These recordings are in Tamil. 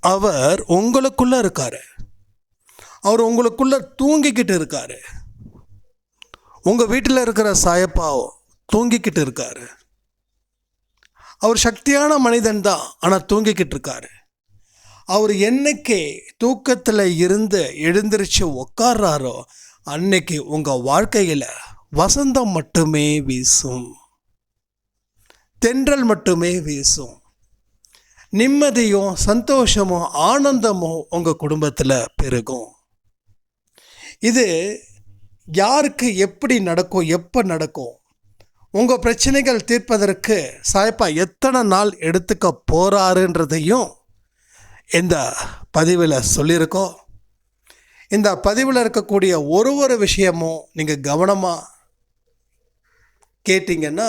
அவர் உங்களுக்குள்ளே இருக்கார். அவர் உங்களுக்குள்ளே தூங்கிக்கிட்டு இருக்கார். உங்கள் வீட்டில் இருக்கிற சாயப்பாவோ தூங்கிக்கிட்டு இருக்கார். அவர் சக்தியான மனிதன் தான் ஆனால் தூங்கிக்கிட்டு இருக்கார். அவர் என்னைக்கே தூக்கத்தில் இருந்து எழுந்திரிச்சு உக்காடுறாரோ அன்னைக்கு உங்கள் வாழ்க்கையில் வசந்தம் மட்டுமே வீசும். தென்றல் மட்டுமே வீசும். நிம்மதியும் சந்தோஷமும் ஆனந்தமும் உங்கள் குடும்பத்தில் பெருகும். இது யாருக்கு எப்படி நடக்கும் எப்போ நடக்கும்? உங்கள் பிரச்சனைகள் தீர்ப்பதற்கு சாய்ப்பா எத்தனை நாள் எடுத்துக்க போகிறாருன்றதையும் இந்த பதிவில் சொல்லியிருக்கோம். இந்த பதிவில் இருக்கக்கூடிய ஒரு ஒரு விஷயமும் நீங்கள் கவனமாக கேட்டிங்கன்னா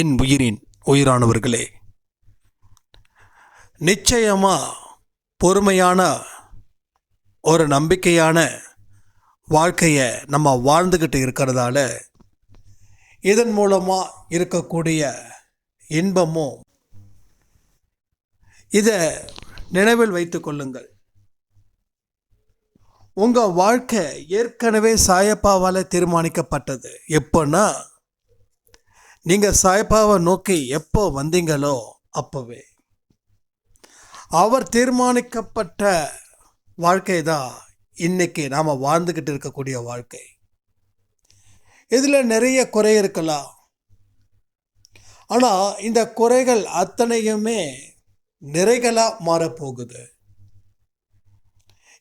என் உயிரின் உயிரானவர்களே. நிச்சயமா பொறுமையான ஒரு நம்பிக்கையான வாழ்க்கையை நம்ம வாழ்ந்துக்கிட்டு இருக்கிறதால இதன் மூலமாக இருக்கக்கூடிய இன்பமும் இதை நினைவில் வைத்து கொள்ளுங்கள். உங்கள் வாழ்க்கை ஏற்கனவே சாயப்பாவால் தீர்மானிக்கப்பட்டது. எப்போன்னா நீங்கள் சாய்பாவை நோக்கி எப்போ வந்தீங்களோ அப்போவே. அவர் தீர்மானிக்கப்பட்ட வாழ்க்கை தான் இன்னைக்கு நாம் வாழ்ந்துக்கிட்டு இருக்கக்கூடிய வாழ்க்கை. இதில் நிறைய குறை இருக்கலாம். ஆனால் இந்த குறைகள் அத்தனையுமே நிறைகளாக மாறப்போகுது.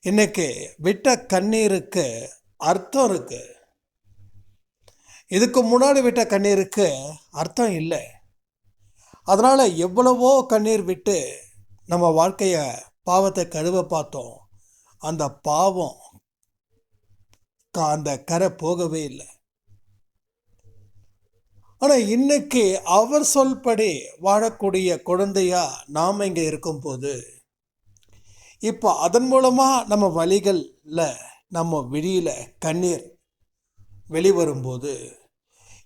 இன்னைக்கு விட்ட கண்ணீருக்கு அர்த்தம் இருக்குது இதுக்கு முன்னாடி விட்ட கண்ணீருக்கு அர்த்தம் இல்லை. அதனால் எவ்வளவோ கண்ணீர் விட்டு நம்ம வாழ்க்கையை பாவத்தை கழுவ பார்த்தோம். அந்த பாவம் அந்த கரை போகவே இல்லை. ஆனால் இன்னைக்கு அவர் சொல்படி வாழக்கூடிய குழந்தையா நாம் இங்கே இருக்கும்போது இப்போ அதன் மூலமாக நம்ம வழிகளில் நம்ம விழியில் கண்ணீர் வெளிவரும்போது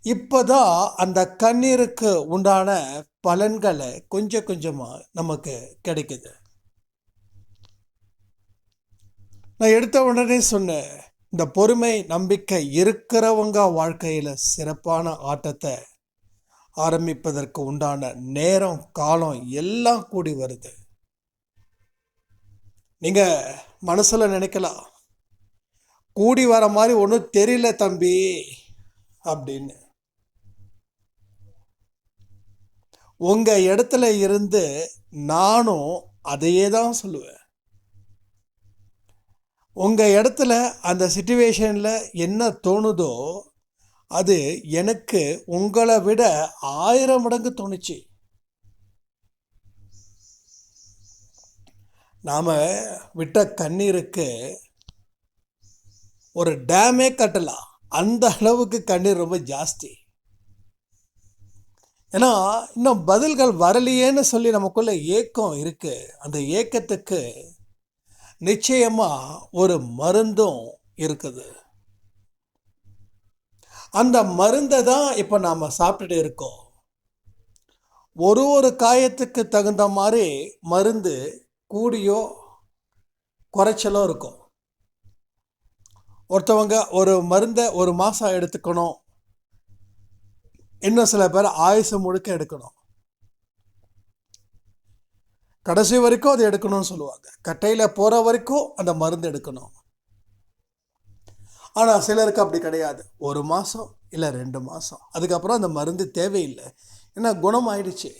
இப்போதான் அந்த கண்ணீருக்கு உண்டான பலன்களை கொஞ்சம் கொஞ்சமாக நமக்கு கிடைக்குது. நான் எடுத்த உடனே சொன்னேன் இந்த பொறுமை நம்பிக்கை இருக்கிறவங்க வாழ்க்கையில் சிறப்பான ஆட்டத்தை ஆரம்பிப்பதற்கு உண்டான நேரம் காலம் எல்லாம் கூடி வருது. நீங்கள் மனசில் நினைக்கலாம் கூடி வர மாதிரி ஒன்றும் தெரியல தம்பி அப்படின்னு. உங்கள் இடத்துல இருந்து நானும் அதையே தான் சொல்லுவேன். உங்கள் இடத்துல அந்த சுச்சுவேஷனில் என்ன தோணுதோ அது எனக்கு உங்களை விட ஆயிரம் மடங்கு தோணுச்சு. நாம் விட்ட கண்ணீருக்கு ஒரு டேமே கட்டலாம். அந்த அளவுக்கு கண்ணீர் ரொம்ப ஜாஸ்தி. ஏன்னா இன்னும் பதில்கள் வரலையேன்னு சொல்லி நமக்குள்ள ஏக்கம் இருக்கு. அந்த ஏக்கத்துக்கு நிச்சயமாக ஒரு மருந்தும் இருக்குது. அந்த மருந்தை தான் இப்போ நாம் சாப்பிட்டுட்டு இருக்கோம். ஒரு ஒரு காயத்துக்கு தகுந்த மாதிரி மருந்து கூடியோ குறைச்சலோ இருக்கும். ஒருத்தவங்க ஒரு மருந்தை ஒரு மாதம் எடுத்துக்கணும். இன்னும் சில பேர் ஆயுசு முழுக்க எடுக்கணும். கடைசி வரைக்கும் அதை எடுக்கணும்னு சொல்லுவாங்க. கட்டையில் போகிற வரைக்கும் அந்த மருந்து எடுக்கணும். ஆனால் சிலருக்கு அப்படி கிடையாது. ஒரு மாதம் இல்லை ரெண்டு மாதம் அதுக்கப்புறம் அந்த மருந்து தேவையில்லை. ஏன்னா குணம் ஆயிடுச்சு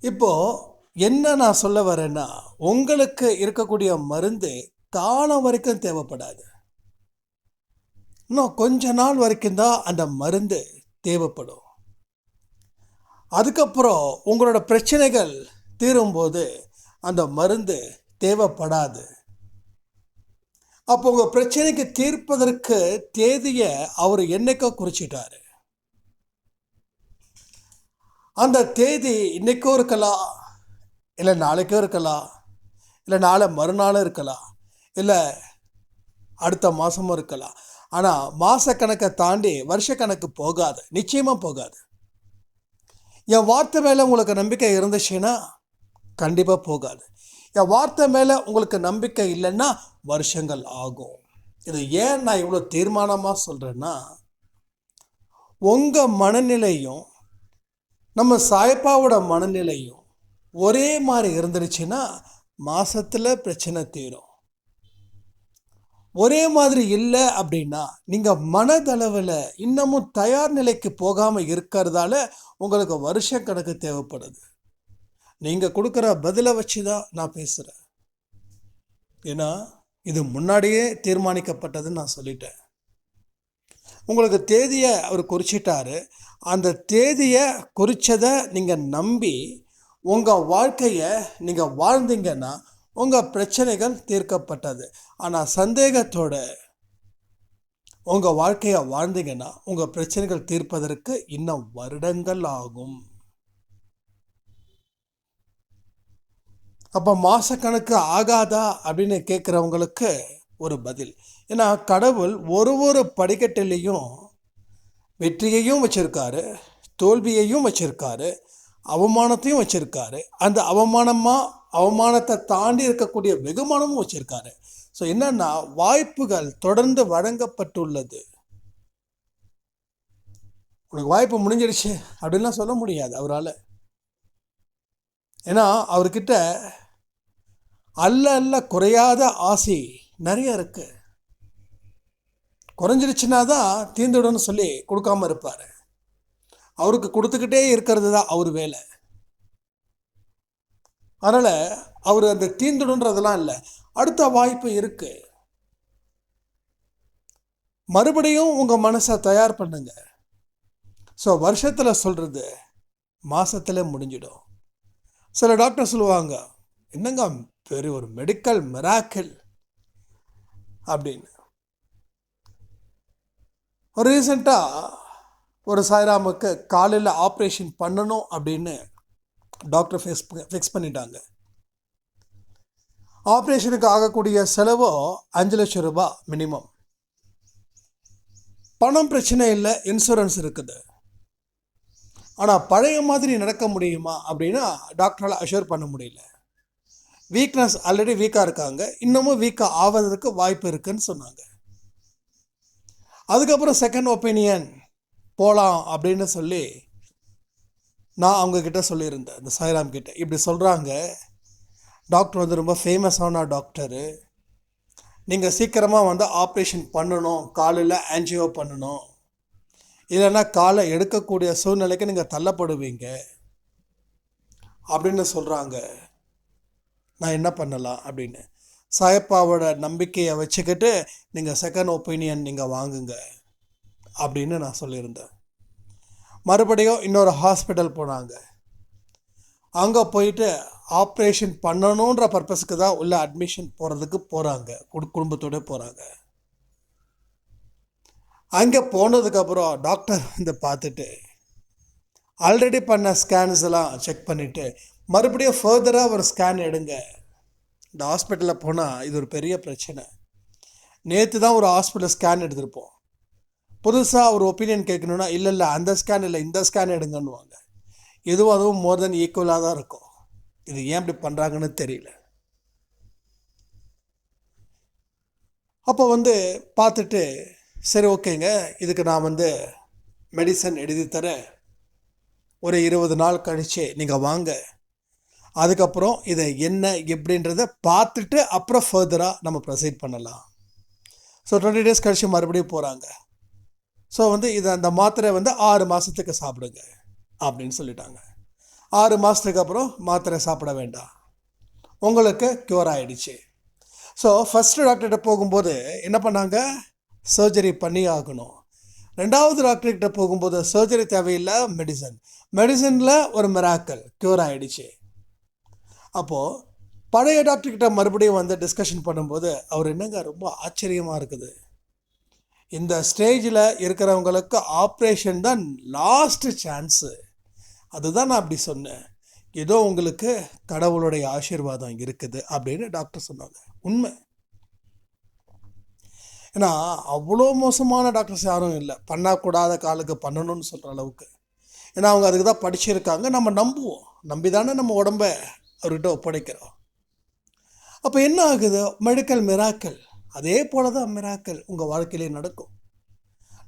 இப்போது என்ன நான் சொல்ல வரேன்னா உங்களுக்கு இருக்கக்கூடிய மருந்து காலம் வரைக்கும் தேவைப்படாது. இன்னும் கொஞ்ச நாள் வரைக்கும் தான் அந்த மருந்து தேவைப்படும். அதுக்கப்புறம் உங்களோட பிரச்சனைகள் தீரும்போது அந்த மருந்து தேவைப்படாது. அப்போ உங்கள் பிரச்சனைக்கு தீர்ப்பதற்கு தேதியை அவர் என்னைக்கோ குறிச்சிட்டாரு. அந்த தேதி இன்னைக்கும் இருக்கலாம் இல்லை நாளைக்கும் இருக்கலாம் இல்லை நாளை மறுநாளும் இருக்கலாம் இல்லை அடுத்த மாதமும் இருக்கலாம். ஆனால் மாதக்கணக்கை தாண்டி வருஷக்கணக்கு போகாது. நிச்சயமாக போகாது. என் வார்த்தை மேலே உங்களுக்கு நம்பிக்கை இருந்துச்சுன்னா கண்டிப்பாக போகாது. என் வார்த்தை மேலே உங்களுக்கு நம்பிக்கை இல்லைன்னா வருஷங்கள் ஆகும். இது ஏன் நான் இவ்வளோ தீர்மானமாக சொல்கிறேன்னா உங்கள் மனநிலையும் நம்ம சாய்ப்பாவோட மனநிலையும் ஒரே மாதிரி இருந்துருச்சுன்னா மாதத்தில் பிரச்சனை தீரும். ஒரே மாதிரி இல்லை அப்படின்னா நீங்கள் மனதளவில் இன்னமும் தயார் நிலைக்கு போகாமல் இருக்கிறதால உங்களுக்கு வருஷ கணக்கு தேவைப்படுது. நீங்கள் கொடுக்குற பதிலை வச்சு தான் நான் பேசுகிறேன் ஏன்னா இது முன்னாடியே தீர்மானிக்கப்பட்டதுன்னு நான் சொல்லிட்டேன். உங்களுக்கு தேதியை அவர் குறிச்சிட்டாரு. அந்த தேதியை குறித்ததை நீங்கள் நம்பி உங்கள் வாழ்க்கையை நீங்கள் வாழ்ந்தீங்கன்னா உங்கள் பிரச்சனைகள் தீர்க்கப்பட்டது. ஆனால் சந்தேகத்தோட உங்கள் வாழ்க்கையை வாழ்ந்தீங்கன்னா உங்கள் பிரச்சனைகள் தீர்ப்பதற்கு இன்னும் வருடங்கள் ஆகும். அப்போ மாசக்கணக்கு ஆகாதா அப்படின்னு கேட்குறவங்களுக்கு ஒரு பதில். ஏன்னா கடவுள் ஒரு ஒரு படிக்கட்டிலையும் வெற்றியையும் வச்சுருக்காரு தோல்வியையும் வச்சுருக்காரு அவமானத்தையும் வச்சுருக்காரு. அந்த அவமானமாக அவமானத்தை தாண்டி இருக்கக்கூடிய வெகுமானமும் வச்சுருக்காரு. ஸோ என்னன்னா வாய்ப்புகள் தொடர்ந்து வழங்கப்பட்டுள்ளது. உனக்கு வாய்ப்பு முடிஞ்சிடுச்சு அப்படின்லாம் சொல்ல முடியாது அவரால். ஏன்னா அவர்கிட்ட அல்ல அல்ல குறையாத ஆசை நிறைய இருக்கு. குறைஞ்சிருச்சுன்னா தான் தீர்ந்துவிடும்னு சொல்லி கொடுக்காம இருப்பார். அவருக்கு கொடுத்துக்கிட்டே இருக்கிறது தான் அவர் வேலை. அதனால் அவர் அந்த தீந்துடுன்றதெல்லாம் இல்லை. அடுத்த வாய்ப்பு இருக்குது மறுபடியும் உங்கள் மனசை தயார் பண்ணுங்க. ஸோ வருஷத்தில் சொல்கிறது மாதத்தில் முடிஞ்சிடும். சில டாக்டர் சொல்லுவாங்க என்னங்க பெரிய ஒரு மெடிக்கல் மிராக்கிள் அப்படின்னு. ஒரு ரீசெண்டாக ஒரு சாய்ராமுக்கு காலையில் ஆப்ரேஷன் பண்ணணும் அப்படின்னு டாக்டர் ஃபிக்ஸ் ஃபிக்ஸ் பண்ணிட்டாங்க. ஆப்ரேஷனுக்கு ஆகக்கூடிய செலவோ அஞ்சு லட்சம் ரூபாய் மினிமம் பணம் பிரச்சனை இல்லை இன்சூரன்ஸ் இருக்குது. ஆனால் பழைய மாதிரி நடக்க முடியுமா அப்படின்னா டாக்டரால் அஷூர் பண்ண முடியல. வீக்னஸ் ஆல்ரெடி வீக்காக இருக்காங்க. இன்னமும் வீக்காக ஆவதற்கு வாய்ப்பு இருக்குன்னு சொன்னாங்க. அதுக்கப்புறம் செகண்ட் ஒப்பீனியன் போகலாம் அப்படின்னு சொல்லி நான் அவங்கக்கிட்ட சொல்லியிருந்தேன் இந்த சாய்ராம் கிட்ட. இப்படி சொல்கிறாங்க டாக்டர் வந்து ரொம்ப ஃபேமஸான டாக்டரு. நீங்கள் சீக்கிரமாக வந்து ஆப்ரேஷன் பண்ணணும் காலில் ஆன்ஜியோ பண்ணணும். இல்லைன்னா காலை எடுக்கக்கூடிய சூழ்நிலைக்கு நீங்கள் தள்ளப்படுவீங்க. அப்படின்னு சொல்கிறாங்க நான் என்ன பண்ணலாம் அப்படின்னு. சாயப்பாவோட நம்பிக்கையை வச்சுக்கிட்டு நீங்கள் செகண்ட் ஒப்பீனியன் நீங்கள் வாங்குங்க அப்படின்னு நான் சொல்லியிருந்தேன். மறுபடியும் இன்னொரு ஹாஸ்பிட்டல் போனாங்க. அங்கே போயிட்டு ஆப்ரேஷன் பண்ணணுன்ற பர்பஸ்க்கு தான் உள்ள அட்மிஷன் போகிறதுக்கு போகிறாங்க குடும்பத்தோட போகிறாங்க அங்கே போனதுக்கப்புறம் டாக்டர் வந்து பார்த்துட்டு ஆல்ரெடி பண்ண ஸ்கேன்ஸ் எல்லாம் செக் பண்ணிவிட்டு மறுபடியும் ஃபர்தராக ஒரு ஸ்கேன் எடுங்க. இந்த ஹாஸ்பிட்டலில் போனால் இது ஒரு பெரிய பிரச்சனை. நேற்று தான் ஒரு ஹாஸ்பிட்டல் ஸ்கேன் எடுத்திருப்போம். புதுசாக ஒரு ஒப்பீனியன் கேட்கணுன்னா இல்லை இல்லை அந்த ஸ்கேன் இல்லை இந்த ஸ்கேன் எடுங்கன்னுவாங்க. எதுவும் அதுவும் மோர் தென் ஈக்குவலாக தான் இருக்கும். இது ஏன் இப்படி பண்ணுறாங்கன்னு தெரியல. அப்போ வந்து பார்த்துட்டு சரி ஓகேங்க. இதுக்கு நான் வந்து மெடிசன் எழுதி தரேன். ஒரு இருபது நாள் கழித்து நீங்கள் வாங்க. அதுக்கப்புறம் இதை என்ன எப்படின்றத பார்த்துட்டு அப்புறம் ஃபர்தராக நம்ம ப்ரொசீட் பண்ணலாம். ஸோ டுவெண்ட்டி டேஸ் கழிச்சு மறுபடியும் போகிறாங்க ஸோ வந்து இதை அந்த மாத்திரை வந்து ஆறு மாதத்துக்கு சாப்பிடுங்க அப்படின்னு சொல்லிட்டாங்க. ஆறு மாதத்துக்கு அப்புறம் மாத்திரை சாப்பிட வேண்டாம். உங்களுக்கு க்யூர் ஆகிடுச்சு ஸோ ஃபஸ்ட்டு டாக்டர்கிட்ட போகும்போது என்ன பண்ணாங்க? சர்ஜரி பண்ணி ஆகணும். ரெண்டாவது டாக்டர்கிட்ட போகும்போது சர்ஜரி தேவையில்லை மெடிசன் மெடிசனில் ஒரு மிராக்கல் க்யூர் ஆகிடுச்சு அப்போது பழைய டாக்டர்கிட்ட மறுபடியும் வந்து டிஸ்கஷன் பண்ணும்போது அவர் என்னங்க ரொம்ப ஆச்சரியமாக இருக்குது. இந்த ஸ்டேஜில் இருக்கிறவங்களுக்கு ஆப்ரேஷன் தான் லாஸ்ட்டு சான்ஸு அதுதான் நான் அப்படி சொன்னேன். ஏதோ உங்களுக்கு கடவுளுடைய ஆசீர்வாதம் இருக்குது அப்படின்னு டாக்டர் சொன்னாங்க. உண்மை. ஏன்னா அவ்வளோ மோசமான டாக்டர்ஸ் யாரும் இல்லை. பண்ணக்கூடாத காலுக்கு பண்ணணும்னு சொல்கிற அளவுக்கு. ஏன்னா அவங்க அதுக்கு தான் படிச்சிருக்காங்க. நம்ம நம்புவோம். நம்பி தானே நம்ம உடம்ப அவர்கிட்ட ஒப்படைக்கிறோம். அப்போ என்ன ஆகுது? மெடிக்கல் மிராக்கல் அதே போல தான் மிராக்கள் உங்கள் வாழ்க்கையிலே நடக்கும்.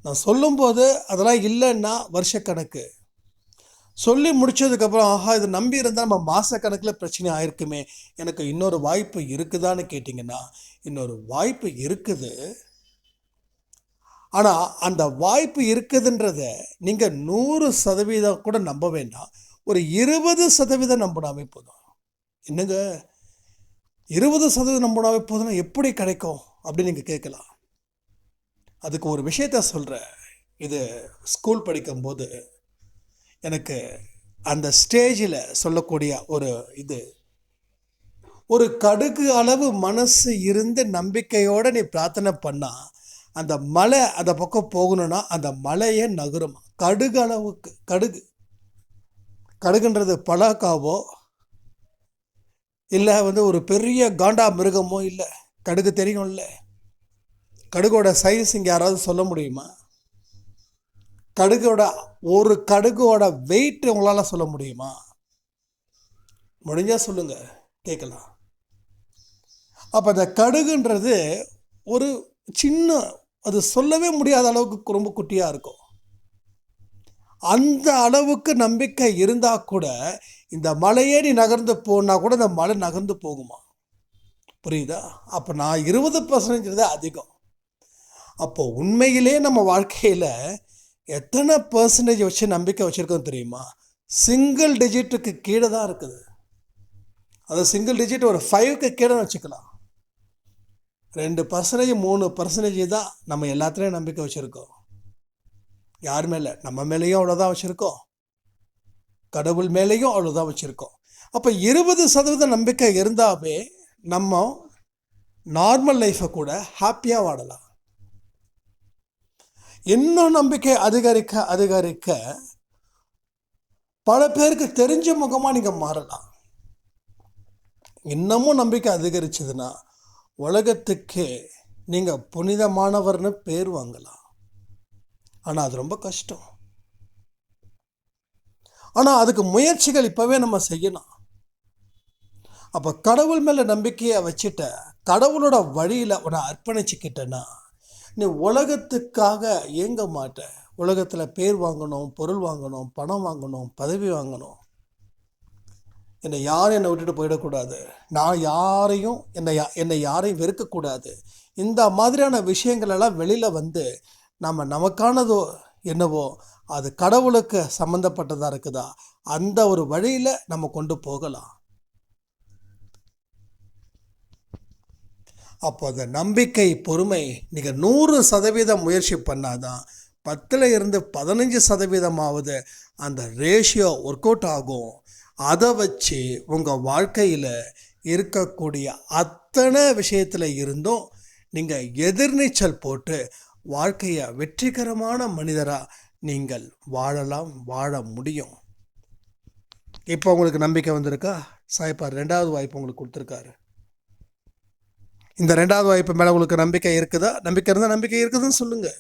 நான் சொல்லும்போது அதெல்லாம் இல்லைன்னா வருஷக்கணக்கு. சொல்லி முடிச்சதுக்கப்புறம் ஆஹா இது நம்பி இருந்தால் நம்ம மாதக்கணக்கில் பிரச்சனை ஆயிருக்குமே. எனக்கு இன்னொரு வாய்ப்பு இருக்குதான்னு கேட்டிங்கன்னா இன்னொரு வாய்ப்பு இருக்குது. ஆனால் அந்த வாய்ப்பு இருக்குதுன்றத நீங்கள் நூறு சதவீதம் கூட நம்ப வேண்டாம். ஒரு இருபது சதவீதம் நம்பினாவே போதும். என்னங்க? இருபது சதவீதம் நம்பினாவே போதும்னா எப்படி கிடைக்கும்? அப்படின்னு நீங்கள் கேட்கலாம். அதுக்கு ஒரு விஷயத்த சொல்கிறேன் இது ஸ்கூல் படிக்கும்போது எனக்கு அந்த ஸ்டேஜில் சொல்லக்கூடிய ஒரு இது ஒரு கடுகு அளவு மனசு இருந்து நம்பிக்கையோடு நீ பிரார்த்தனை பண்ணால் அந்த மலை அந்த பக்கம் போகணும்னா அந்த மலையே நகருமா? கடுகு அளவுக்கு கடுகு. கடுகுன்றது பலாக்காவோ இல்லை வந்து ஒரு பெரிய காண்டா மிருகமோ இல்லை. கடுகு தெரியும்ல? கடுகோட சைஸ் இங்கே யாராவது சொல்ல முடியுமா? கடுகோட ஒரு கடுகோட வெயிட் உங்களால் சொல்ல முடியுமா? முடிஞ்சால் சொல்லுங்கள் கேட்கலாம் அப்போ அந்த கடுகுன்றது ஒரு சின்ன அது சொல்லவே முடியாத அளவுக்கு ரொம்ப குட்டியாக இருக்கும். அந்த அளவுக்கு நம்பிக்கை இருந்தால் கூட இந்த மலையே நீ நகர்ந்து போனால் கூட இந்த மலை நகர்ந்து போகுமா? புரியுதா? அப்போ நான் இருபது பர்சன்டேஜ் தான் அதிகம். அப்போ உண்மையிலே நம்ம வாழ்க்கையில் எத்தனை பர்சன்டேஜ் வச்சு நம்பிக்கை வச்சுருக்கோம் தெரியுமா? சிங்கிள் டிஜிட்டுக்கு கீழே தான் இருக்குது. அது சிங்கிள் டிஜிட் ஒரு ஃபைவ்க்கு கீழே வச்சுக்கலாம். ரெண்டு பர்சன்டேஜ் மூணு பர்சன்டேஜ் தான் நம்ம எல்லாத்துலேயும் நம்பிக்கை வச்சுருக்கோம். யார் மேலே? நம்ம மேலேயும் அவ்வளோதான் வச்சுருக்கோம். கடவுள் மேலேயும் அவ்வளோதான் வச்சுருக்கோம். அப்போ இருபது சதவீத நம்பிக்கை இருந்தாவே நம்ம நார்மல் லைஃப்பை கூட ஹாப்பியாக வாடலாம் இன்னும் நம்பிக்கை அதிகரிக்க அதிகரிக்க பல பேருக்கு தெரிஞ்ச முகமாக நீங்கள் மாறலாம். இன்னமும் நம்பிக்கை அதிகரிச்சதுன்னா உலகத்துக்கே நீங்கள் புனிதமானவர்னு பேர் வாங்கலாம். ஆனால் அது ரொம்ப கஷ்டம். ஆனால் அதுக்கு முயற்சிகள் இப்போவே நம்ம செய்யணும் அப்போ கடவுள் மேலே நம்பிக்கையை வச்சுட்ட கடவுளோட வழியில் உன்னை அர்ப்பணிச்சுக்கிட்டேன்னா நீ உலகத்துக்காக இயங்க மாட்ட? உலகத்தில் பேர் வாங்கணும் பொருள் வாங்கணும் பணம் வாங்கணும் பதவி வாங்கணும். என்னை யாரும் என்னை விட்டுட்டு போயிடக்கூடாது. நான் யாரையும் என்னை யா- என்னை யாரையும் வெறுக்கக்கூடாது. இந்த மாதிரியான விஷயங்களெல்லாம் வெளியில் வந்து நம்ம நமக்கானதோ என்னவோ அது கடவுளுக்கு சம்மந்தப்பட்டதாக இருக்குதா? அந்த ஒரு வழியில் நம்ம கொண்டு போகலாம். அப்போ அந்த நம்பிக்கை பொறுமை நீங்கள் நூறு சதவீதம் முயற்சி பண்ணாதான் பத்தில் இருந்து பதினஞ்சு சதவீதமாவது அந்த ரேஷியோ ஒர்க் அவுட் ஆகும். அதை வச்சு உங்கள் வாழ்க்கையில் இருக்கக்கூடிய அத்தனை விஷயத்தில் இருந்தும் நீங்கள் எதிர்நீச்சல் போட்டு வாழ்க்கையை வெற்றிகரமான மனிதராக நீங்கள் வாழலாம் வாழ முடியும். இப்போ உங்களுக்கு நம்பிக்கை வந்திருக்கா? சாய்ப்பார் ரெண்டாவது வாய்ப்பு உங்களுக்கு கொடுத்துருக்காரு. இந்த ரெண்டாவது வாய்ப்பு மேலே உங்களுக்கு நம்பிக்கை இருக்குதா? நம்பிக்கை இருந்தால் நம்பிக்கை இருக்குதுன்னு சொல்லுங்கள்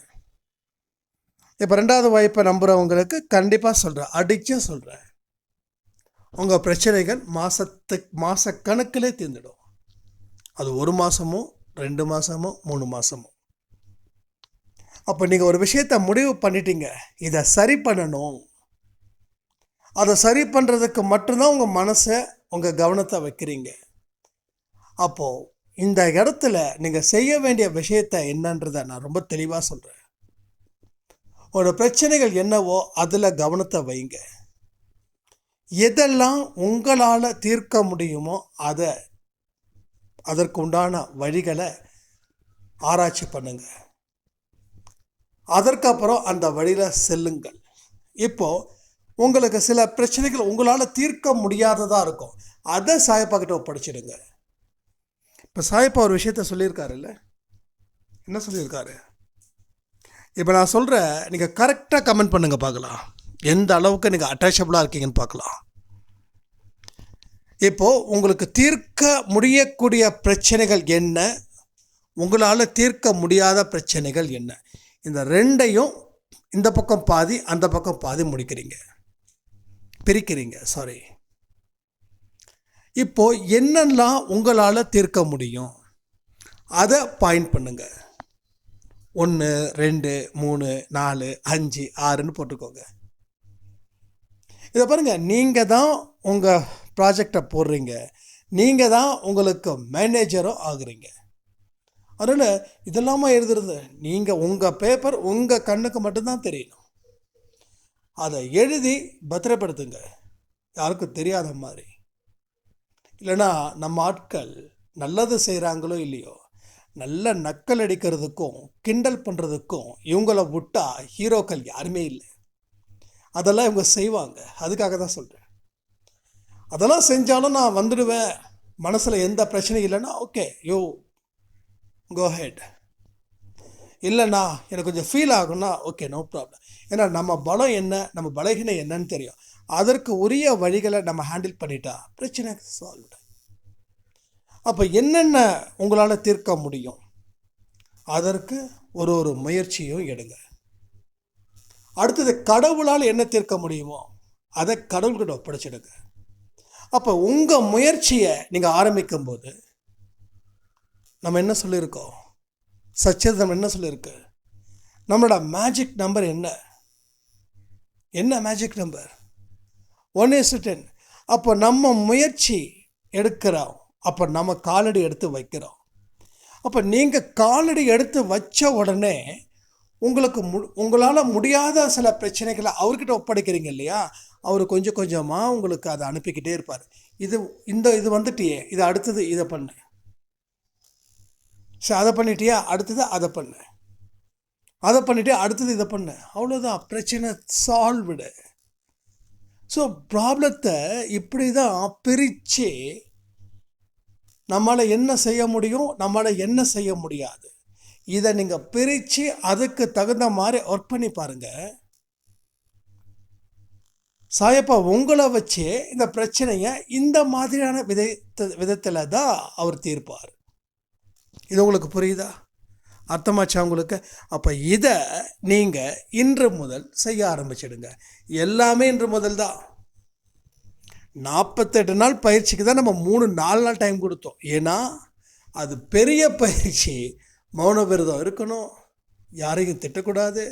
இப்போ ரெண்டாவது வாய்ப்பை நம்புகிறவங்களுக்கு கண்டிப்பாக சொல்கிறேன் அடிச்சா சொல்கிறேன் உங்கள் பிரச்சனைகள் மாதத்துக்கு மாதக்கணக்கிலே தீர்ந்துடும். அது ஒரு மாதமோ ரெண்டு மாதமோ மூணு மாதமோ அப்போ நீங்கள் ஒரு விஷயத்தை முடிவு பண்ணிட்டீங்க. இதை சரி பண்ணணும். அதை சரி பண்ணுறதுக்கு மட்டும்தான் உங்கள் மனசை உங்கள் கவனத்தை வைக்கிறீங்க. அப்போது இந்த இடத்துல நீங்கள் செய்ய வேண்டிய விஷயத்தை என்னன்றதை நான் ரொம்ப தெளிவாக சொல்கிறேன் ஒரு பிரச்சனைகள் என்னவோ அதில் கவனத்தை வைங்க. எதெல்லாம் உங்களால் தீர்க்க முடியுமோ அதை அதற்கு உண்டான வழிகளை ஆராய்ச்சி பண்ணுங்க. அதற்கப்புறம் அந்த வழியில் செல்லுங்கள். இப்போது உங்களுக்கு சில பிரச்சனைகள் உங்களால் தீர்க்க முடியாததாக இருக்கும். அதை சாயப்பாக்கிட்ட படிச்சிடுங்க இப்போ சாயப்பா ஒரு விஷயத்த சொல்லியிருக்காருல்ல? என்ன சொல்லியிருக்காரு? இப்போ நான் சொல்கிறேன் நீங்கள் கரெக்டாக கமெண்ட் பண்ணுங்கள் பார்க்கலாம். எந்த அளவுக்கு நீங்கள் அட்டாச்சபிளாக இருக்கீங்கன்னு பார்க்கலாம். இப்போது உங்களுக்கு தீர்க்க முடியக்கூடிய பிரச்சனைகள் என்ன? உங்களால் தீர்க்க முடியாத பிரச்சனைகள் என்ன? இந்த ரெண்டையும் இந்த பக்கம் பாதி அந்த பக்கம் பாதி முடிக்கிறீங்க. பிரிக்கிறீங்க சாரி இப்போ என்னெல்லாம் உங்களால் தீர்க்க முடியும்? அதை பாயிண்ட் பண்ணுங்க. ஒன்று ரெண்டு மூணு நாலு அஞ்சு ஆறுன்னு போட்டுக்கோங்க. இதை பாருங்கள் நீங்கள் தான் உங்கள் ப்ராஜெக்டை போடுறீங்க. நீங்கள் தான் உங்களுக்கு மேனேஜரும் ஆகுறீங்க. அதனால் இதெல்லாமா எழுதுறது? நீங்கள் உங்கள் பேப்பர் உங்கள் கண்ணுக்கு மட்டும்தான் தெரியணும். அதை எழுதி பத்திரப்படுத்துங்க. யாருக்கும் தெரியாத மாதிரி. இல்லைன்னா நம்ம ஆட்கள் நல்லது செய்கிறாங்களோ இல்லையோ நல்ல நக்கல் அடிக்கிறதுக்கும் கிண்டல் பண்ணுறதுக்கும் இவங்கள விட்டால் ஹீரோக்கள் யாருமே இல்லை. அதெல்லாம் இவங்க செய்வாங்க. அதுக்காக தான் சொல்கிறேன் அதெல்லாம் செஞ்சாலும் நான் வந்துடுவேன். மனசில் எந்த பிரச்சனையும் இல்லைன்னா ஓகே யோ கோ ஹெட் இல்லைண்ணா எனக்கு கொஞ்சம் ஃபீல் ஆகும்னா ஓகே நோ ப்ராப்ளம் ஏன்னா நம்ம பலம் என்ன நம்ம பலகீனம் என்னன்னு தெரியும். அதற்கு உரிய வழிகளை நம்ம ஹேண்டில் பண்ணிட்டா பிரச்சனை சால்வ்டு அப்போ என்னென்ன உங்களால் தீர்க்க முடியும்? அதற்கு ஒரு ஒரு முயற்சியும் எடுங்க. அடுத்தது கடவுளால் என்ன தீர்க்க முடியுமோ அதை கடவுள்கிட்ட ஒப்படைச்சிடுங்க. அப்போ உங்கள் முயற்சியை நீங்கள் ஆரம்பிக்கும்போது நம்ம என்ன சொல்லியிருக்கோம்? சச்சரிதம் என்ன சொல்லியிருக்கு? நம்மளோட மேஜிக் நம்பர் என்ன? என்ன magic number one is ten அப்போ நம்ம முயற்சி எடுக்கிறோம். அப்போ நம்ம காலடி எடுத்து வைக்கிறோம். அப்போ நீங்கள் காலடி எடுத்து வச்ச உடனே உங்களுக்கு மு உங்களால் முடியாத சில பிரச்சனைகளை அவர்கிட்ட ஒப்படைக்கிறீங்க இல்லையா? அவர் கொஞ்சம் கொஞ்சமாக உங்களுக்கு அதை அனுப்பிக்கிட்டே இருப்பார். இது இந்த இது வந்துட்டியே இது அடுத்தது இதை பண்ணு. சரி அதை பண்ணிட்டியா? அடுத்தது அதை பண்ணு. அதை பண்ணிட்டு அடுத்தது இதை பண்ணு. அவ்வளோதான் பிரச்சனை சால்வ்டு ஸோ ப்ராப்ளத்தை இப்படி தான் பிரித்து நம்மளால் என்ன செய்ய முடியும் நம்மளால் என்ன செய்ய முடியாது. இதை நீங்கள் பிரித்து அதுக்கு தகுந்த மாதிரி ஒர்க் பண்ணி பாருங்கள் சாயப்பா உங்களை வச்சு இந்த பிரச்சனையை இந்த மாதிரியான விதத்த விதத்தில் தான் அவர் தீர்ப்பார். இது உங்களுக்கு புரியுதா? அர்த்தமாச்சா உங்களுக்கு? அப்போ இதை நீங்கள் இன்று முதல் செய்ய ஆரம்பிச்சிடுங்க. எல்லாமே இன்று முதல் தான். நாற்பத்தெட்டு நாள் பயிற்சிக்கு தான் நம்ம மூணு நாலு நாள் டைம் கொடுத்தோம். ஏன்னா அது பெரிய பயிற்சி. மௌன விரதம் இருக்கணும். யாரையும் திட்டக்கூடாது.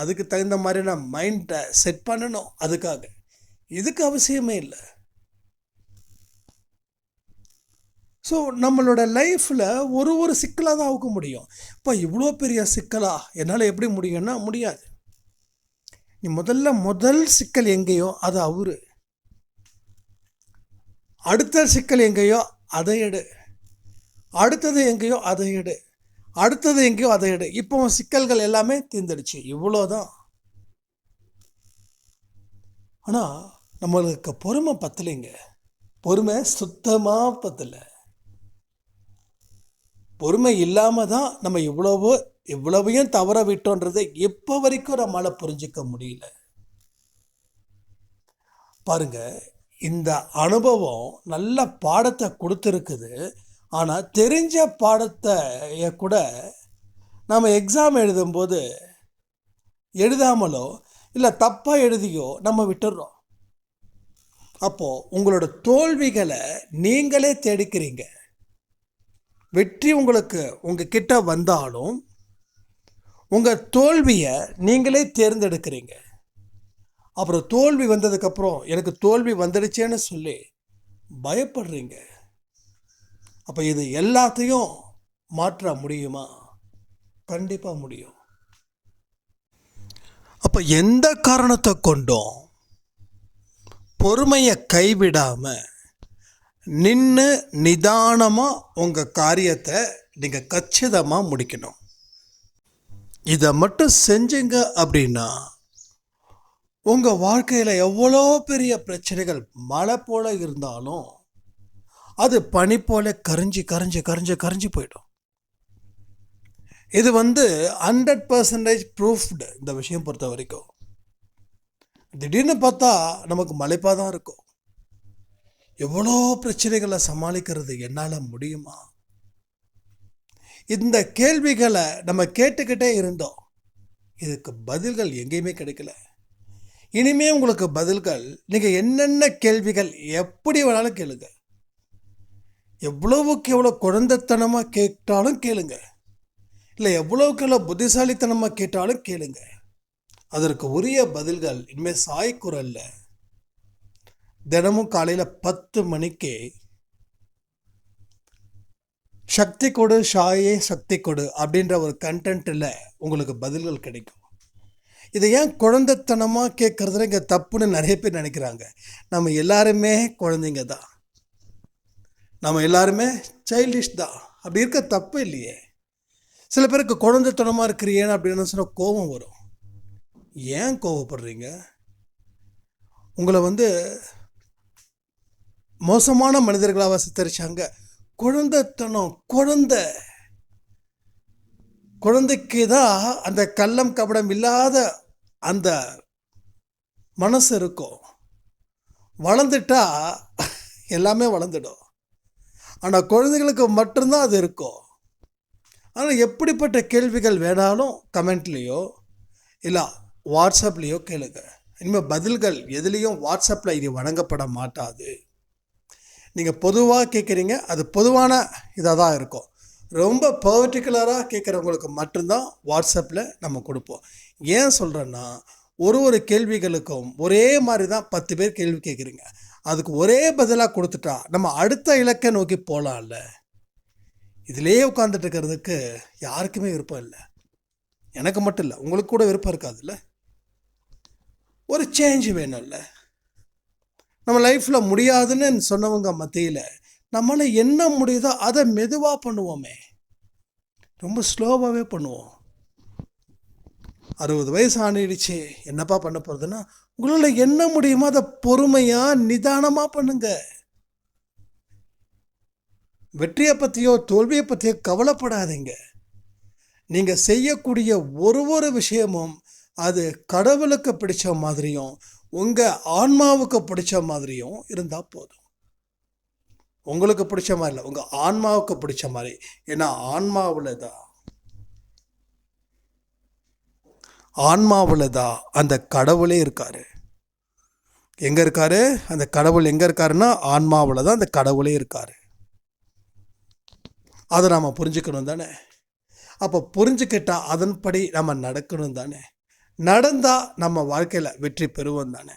அதுக்கு தகுந்த மாதிரியான மைண்டை செட் பண்ணணும் அதுக்காக. இதுக்கு அவசியமே இல்லை. ஸோ நம்மளோட லைஃப்பில் ஒரு ஒரு சிக்கலாக தான் ஆக முடியும். இப்போ இவ்வளோ பெரிய சிக்கலா? என்னால் எப்படி முடியும்னா முடியாது. நீ முதல்ல முதல் சிக்கல் எங்கேயோ அது அவரு. அடுத்த சிக்கல் எங்கேயோ அதை எடு. அடுத்தது எங்கேயோ அதை எடு. அடுத்தது எங்கேயோ அதை எடு. இப்போ சிக்கல்கள் எல்லாமே தீர்ந்துடுச்சு. இவ்வளோதான். ஆனால் நம்மளுக்கு பொறுமை பத்தலைங்க. பொறுமை சுத்தமாக பத்தலை. பொறுமை இல்லாமல் தான் நம்ம இவ்வளவோ இவ்வளவையும் தவற விட்டோன்றதை இப்போ வரைக்கும் நம்மளால் புரிஞ்சிக்க முடியல. பாருங்க இந்த அனுபவம் நல்ல பாடத்தை கொடுத்துருக்குது. ஆனால் தெரிஞ்ச பாடத்தை கூட நம்ம எக்ஸாம் எழுதும்போது எழுதாமலோ இல்லை தப்பாக எழுதியோ நம்ம விட்டுடுறோம் அப்போது உங்களோட தோல்விகளை நீங்களே தேடிக்கிறீங்க. வெற்றி உங்களுக்கு உங்கள் கிட்ட வந்தாலும் உங்கள் தோல்வியை நீங்களே தேர்ந்தெடுக்கிறீங்க. அப்புறம் தோல்வி வந்ததுக்கப்புறம் எனக்கு தோல்வி வந்துடுச்சேன்னு சொல்லி பயப்படுறீங்க. அப்போ இது எல்லாத்தையும் மாற்ற முடியுமா? கண்டிப்பாக முடியும். அப்போ எந்த காரணத்தை கொண்டும் பொறுமையை கைவிடாமல் நின்று நிதானமாக உங்கள் காரியத்தை நீங்கள் கச்சிதமாக முடிக்கணும். இதை மட்டும் செஞ்சீங்க அப்படின்னா உங்கள் வாழ்க்கையில் எவ்வளோ பெரிய பிரச்சனைகள் மழை போல இருந்தாலும் அது பனி போல கரைஞ்சி கரைஞ்சி கரைஞ்சி கரைஞ்சி போயிடும். இது வந்து ஹண்ட்ரட் பர்சன்டேஜ் ப்ரூஃப்டு இந்த விஷயம் பொறுத்த வரைக்கும். திடீர்னு பார்த்தா நமக்கு மலைப்பாக தான் இருக்கும். எவ்வளோ பிரச்சனைகளை சமாளிக்கிறது என்னால் முடியுமா? இந்த கேள்விகளை நம்ம கேட்டுக்கிட்டே இருந்தோம். இதுக்கு பதில்கள் எங்கேயுமே கிடைக்கல. இனிமே உங்களுக்கு பதில்கள் நீங்கள் என்னென்ன கேள்விகள் எப்படி வேணாலும் கேளுங்க. எவ்வளவுக்கு எவ்வளோ குழந்தைத்தனமாக கேட்டாலும் கேளுங்க. இல்லை எவ்வளவுக்கு எவ்வளோ புத்திசாலித்தனமாக கேட்டாலும் கேளுங்க. அதற்கு உரிய பதில்கள் இனிமேல் சாய்க்குறல்ல தினமும் காலையில் பத்து மணிக்கு சக்தி கொடு ஷாயே சக்தி கொடு அப்படின்ற ஒரு கண்டென்ட்டில் உங்களுக்கு பதில்கள் கிடைக்கும். இதை ஏன் குழந்தைத்தனமாக கேட்குறதுல இங்கே தப்புன்னு நிறைய பேர் நினைக்கிறாங்க. நம்ம எல்லாருமே குழந்தைங்க தான். நம்ம எல்லாருமே சைல்டிஷ் தான். அப்படி இருக்க தப்பு இல்லையே. சில பேருக்கு குழந்தைத்தனமாக இருக்கிறீங்க அப்படின்னு சொன்னால் கோபம் வரும். ஏன் கோவப்படுறீங்க உங்களை வந்து மோசமான மனிதர்களாக சித்தரிச்சாங்க. குழந்தைத்தனம் குழந்தை. குழந்தைக்கு தான் அந்த கள்ளம் கபடம் இல்லாத அந்த மனசு இருக்கும். வளர்ந்துட்டா எல்லாமே வளர்ந்துடும். ஆனால் குழந்தைகளுக்கு மட்டும்தான் அது இருக்கும். ஆனால் எப்படிப்பட்ட கேள்விகள் வேணாலும் கமெண்ட்லேயோ இல்லை வாட்ஸ்அப்லேயோ கேளுங்க. இனிமேல் பதில்கள் எதுலேயும் வாட்ஸ்அப்பில் இது வழங்கப்பட மாட்டாது. நீங்கள் பொதுவாக கேட்குறீங்க அது பொதுவான இதாக தான் இருக்கும். ரொம்ப பர்டிகுலராக கேட்குறவங்களுக்கு மட்டும்தான் வாட்ஸ்அப்பில் நம்ம கொடுப்போம். ஏன் சொல்கிறேன்னா ஒரு ஒரு கேள்விகளுக்கும் ஒரே மாதிரி தான் பத்து பேர் கேள்வி கேட்குறீங்க. அதுக்கு ஒரே பதிலாக கொடுத்துட்டா நம்ம அடுத்த இலக்கை நோக்கி போகலாம்ல இதிலேயே உட்காந்துட்டு இருக்கிறதுக்கு யாருக்குமே விருப்பம் இல்லை. எனக்கு மட்டும் இல்லை உங்களுக்கு கூட விருப்பம் இருக்காதுல்ல? ஒரு சேஞ்ச் வேணும்ல. நம்ம லைஃப்பில் முடியாதுன்னு சொன்னவங்க மத்தியில் நம்மளால் என்ன முடியுதோ அதை மெதுவாக பண்ணுவோமே. ரொம்ப ஸ்லோவாகவே பண்ணுவோம். அறுபது வயசு ஆணிடுச்சு என்னப்பா பண்ண போகிறதுன்னா உங்களால் என்ன முடியுமோ அதை பொறுமையாக நிதானமாக பண்ணுங்க. வெற்றியை பற்றியோ தோல்வியை பற்றியோ கவலைப்படாதீங்க. நீங்கள் செய்யக்கூடிய ஒரு ஒரு விஷயமும் அது கடவுளுக்கு பிடிச்ச மாதிரியும் உங்கள் ஆன்மாவுக்கு பிடிச்ச மாதிரியும் இருந்தால் போதும். உங்களுக்கு பிடிச்ச மாதிரி இல்லை. உங்கள் ஆன்மாவுக்கு பிடிச்ச மாதிரி. ஏன்னா ஆன்மாவில் தான் ஆன்மாவில் தான் அந்த கடவுளே இருக்கார். எங்கே இருக்காரு? அந்த கடவுள் எங்கே இருக்காருன்னா ஆன்மாவில் தான் அந்த கடவுளே இருக்கார். அதை நாம் புரிஞ்சுக்கணும் தானே? அப்போ புரிஞ்சுக்கிட்டால் அதன்படி நம்ம நடக்கணும் தானே? நடந்தால் நம்ம வாழ்க்கையில் வெற்றி பெறுவோம் தானே?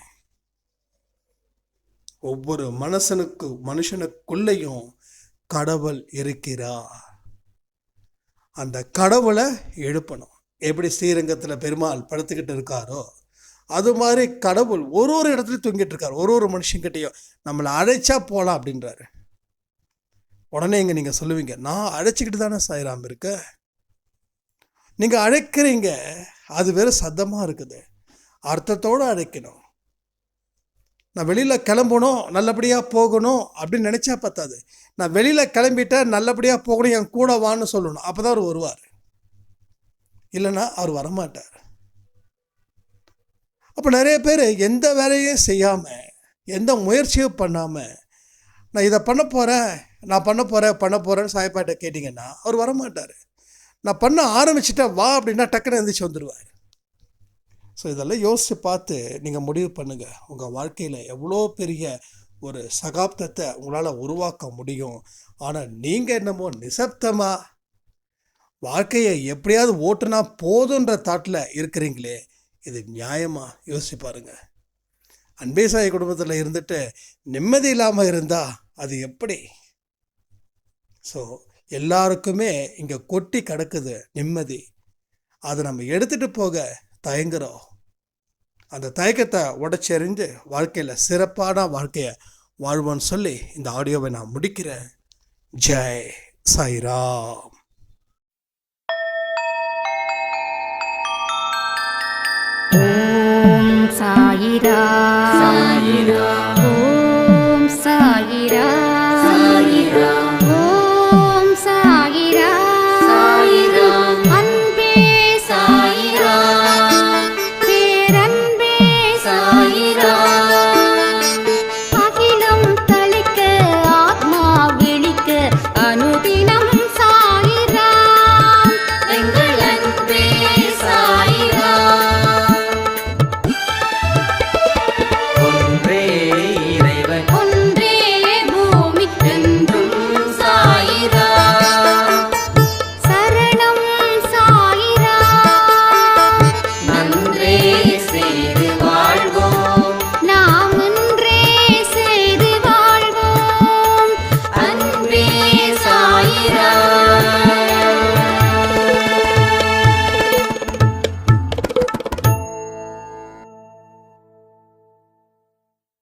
ஒவ்வொரு மனுஷனுக்கு மனுஷனுக்குள்ளேயும் கடவுள் இருக்கிறார். அந்த கடவுளை எழுப்பணும். எப்படி ஸ்ரீரங்கத்தில் பெருமாள் படுத்துக்கிட்டு இருக்காரோ அது மாதிரி கடவுள் ஒரு ஒரு இடத்துலையும் தூங்கிட்டு இருக்கார். ஒரு ஒரு மனுஷங்கிட்டையும் நம்மளை அழைச்சா போகலாம் அப்படின்றாரு. உடனே இங்கே நீங்கள் சொல்லுவீங்க நான் அழைச்சிக்கிட்டு தானே சாய்ராம் இருக்க? நீங்கள் அழைக்கிறீங்க அது வெறும் சத்தமாக இருக்குது. அர்த்தத்தோடு அழைக்கணும். நான் வெளியில் கிளம்பணும் நல்லபடியாக போகணும் அப்படின்னு நினச்சா பத்தாது. நான் வெளியில் கிளம்பிட்டேன் நல்லபடியாக போகணும் என் கூட வான்னு சொல்லணும். அப்போ தான் அவர் வருவார். இல்லைன்னா அவர் வரமாட்டார். அப்போ நிறைய பேர் எந்த வேலையும் செய்யாமல் எந்த முயற்சியும் பண்ணாமல் நான் இதை பண்ண போகிறேன் நான் பண்ண போகிறேன் பண்ண போகிறேன்னு சாய்ப்பாட்ட கேட்டிங்கன்னா அவர் வரமாட்டார். நான் பண்ண ஆரம்பிச்சிட்டேன் வா அப்படின்னா டக்குன்னு எந்திரிச்சு வந்துடுவார் ஸோ இதெல்லாம் யோசித்து பார்த்து நீங்கள் முடிவு பண்ணுங்கள் உங்கள் வாழ்க்கையில் எவ்வளோ பெரிய ஒரு சகாப்தத்தை உங்களால் உருவாக்க முடியும். ஆனால் நீங்கள் என்னமோ நிசப்தமாக வாழ்க்கையை எப்படியாவது ஓட்டுனா போதுன்ற தாட்டில் இருக்கிறீங்களே இது நியாயமாக யோசிச்சு பாருங்க. அன்பேசாய குடும்பத்தில் இருந்துட்டு நிம்மதி இல்லாமல் இருந்தால் அது எப்படி? ஸோ எல்லாருக்குமே இங்கே கொட்டி கிடக்குது நிம்மதி. அதை நம்ம எடுத்துகிட்டு போக தயங்குறோம். அந்த தயக்கத்தை உடச்செறிந்து வாழ்க்கையில் சிறப்பான வாழ்க்கையை வாழ்வோன்னு சொல்லி இந்த ஆடியோவை நான் முடிக்கிறேன். ஜெய் சாய்ராம். சாயிரா சாயிரா ஓம் சாயிரா